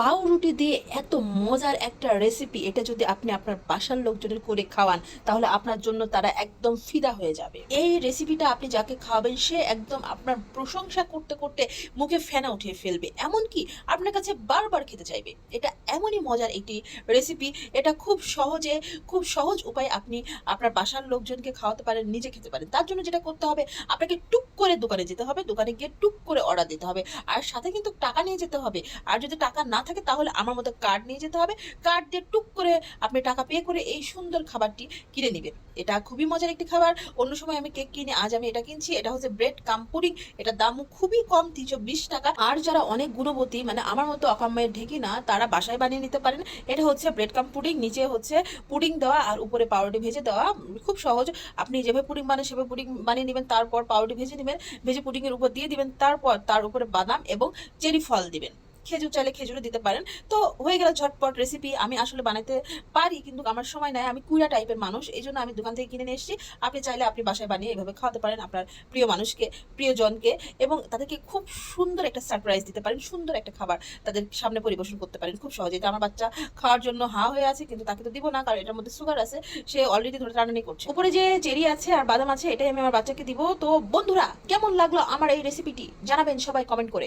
পাউরুটি দিয়ে এত মজার একটা রেসিপি এটা যদি আপনি আপনার বাসার লোকজনের করে খাওয়ান, তাহলে আপনার জন্য তারা একদম ফিদা হয়ে যাবে। এই রেসিপিটা আপনি যাকে খাওয়াবেন, সে একদম আপনার প্রশংসা করতে করতে মুখে ফেনা উঠিয়ে ফেলবে। এমনকি আপনার কাছে বারবার খেতে চাইবে। এটা এমনই মজার একটি রেসিপি এটা খুব সহজে, খুব সহজ উপায়ে আপনি আপনার বাসার লোকজনকে খাওয়াতে পারেন, নিজে খেতে পারেন। তার জন্য যেটা করতে হবে, আপনাকে টুক করে দোকানে যেতে হবে, দোকানে গিয়ে টুক করে অর্ডার দিতে হবে। আর সাথে কিন্তু টাকা নিয়ে যেতে হবে। আর যদি টাকা না থাকে, তাহলে আমার মতো কার্ড নিয়ে যেতে হবে। কার্ড দিয়ে টুক করে আপনি টাকা পে করে এই সুন্দর খাবারটি কিনে নেবেন। এটা খুবই মজার একটি খাবার। অন্য সময় আমি কেক কিনে আজ আমি এটা কিনছি। এটা হচ্ছে ব্রেড কাম এটার দাম খুবই কম, তিনশো বিশ টাকা। আর যারা অনেক গুণবতী মানে আমার মতো অকামের ঢেকি না, তারা বাসায় বানিয়ে নিতে পারেন। এটা হচ্ছে ব্রেড কাম পুডিং নিচে হচ্ছে পুডিং দেওয়া আর উপরে পাউরুটি ভেজে দেওয়া। খুব সহজ। আপনি যেভাবে পুডিং বানান, সেভাবে পুডিং বানিয়ে নেবেন। তারপর পাউরুটি ভেজে নেবেন। ভেজে পুডিংয়ের উপর দিয়ে দিবেন। তারপর তার উপরে বাদাম এবং চেরি ফল দিবেন। খেজুর চাইলে খেজুরও দিতে পারেন। তো হয়ে গেল ঝটপট রেসিপি আমি আসলে বানাতে পারি, কিন্তু আমার সময় নাই। আমি কুড়া টাইপের মানুষ এই জন্য আমি দোকান থেকে কিনে নিয়ে এসেছি। আপনি চাইলে আপনি বাসায় বানিয়ে এভাবে খাওয়াতে পারেন আপনার প্রিয় মানুষকে, প্রিয়জনকে, এবং তাদেরকে খুব সুন্দর একটা সারপ্রাইজ দিতে পারেন, সুন্দর একটা খাবার তাদের সামনে পরিবেশন করতে পারেন খুব সহজে। এটা আমার বাচ্চা খাওয়ার জন্য হা হয়ে আছে, কিন্তু তাকে তো দিব না, কারণ এটার মধ্যে সুগার আছে, সে অলরেডি ধরে টানানি করছে। উপরে যে চেরি আছে আর বাদাম আছে, এটাই আমি আমার বাচ্চাকে দিব। তো বন্ধুরা, কেমন লাগল আমার এই রেসিপিটি জানাবেন সবাই কমেন্ট করে।